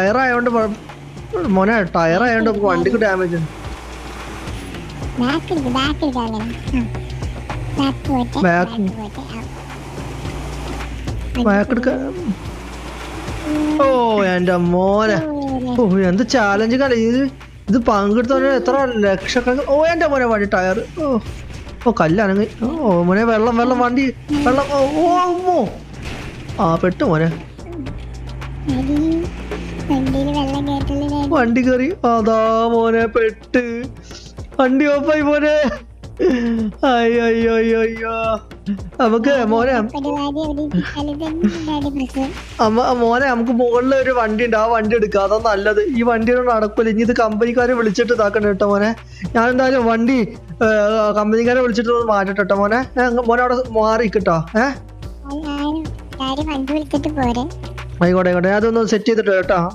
Tyre ആയതുകൊണ്ട് മോനെ tyre ആയതുകൊണ്ട് വണ്ടിക്ക് ഡാമേജ് ഓ എന്റെ മോനെ. ഓ എന്ത് ചാലഞ്ച് കളി. ഇത് ഇത് പങ്കെടുത്തവന് എത്ര ലക്ഷക്കണക്കിന്. ഓ എന്റെ മോനെ വണ്ടി ടയർ ഓ ഓ കല്ലാണെങ്കിൽ ഓ മോനെ വെള്ളം വെള്ളം വണ്ടി വെള്ളം. ഓ ഓ ആ പെട്ടു മോനെ. വണ്ടി കയറി അതാ മോനെ പെട്ട്. വണ്ടി ഓഫായി മോനെ. അയ്യോ അയ്യോ അയ്യോ അയ്യോ നമുക്ക് മോനെ അമ്മ മോനെ നമുക്ക് മുകളിൽ ഒരു വണ്ടി ഉണ്ട്. ആ വണ്ടി എടുക്കുക അതാ നല്ലത്. ഈ വണ്ടി ഒന്നും നടക്കൂല. ഇനി ഇത് കമ്പനിക്കാരെ വിളിച്ചിട്ട് ഇതാക്കണ്ട കേട്ടോ മോനെ. ഞാൻ എന്തായാലും വണ്ടി കമ്പനിക്കാരെ വിളിച്ചിട്ട് മാറ്റട്ടെ കേട്ടോ മോനെ. മോനെ അവിടെ മാറി കിട്ടോ. ഏഹ് വണ്ടി വിളിച്ചിട്ട് പോരെ. ആയിക്കോട്ടെ ആയിക്കോട്ടെ. അതൊന്ന് സെറ്റ് ചെയ്തിട്ട് കേട്ടോ.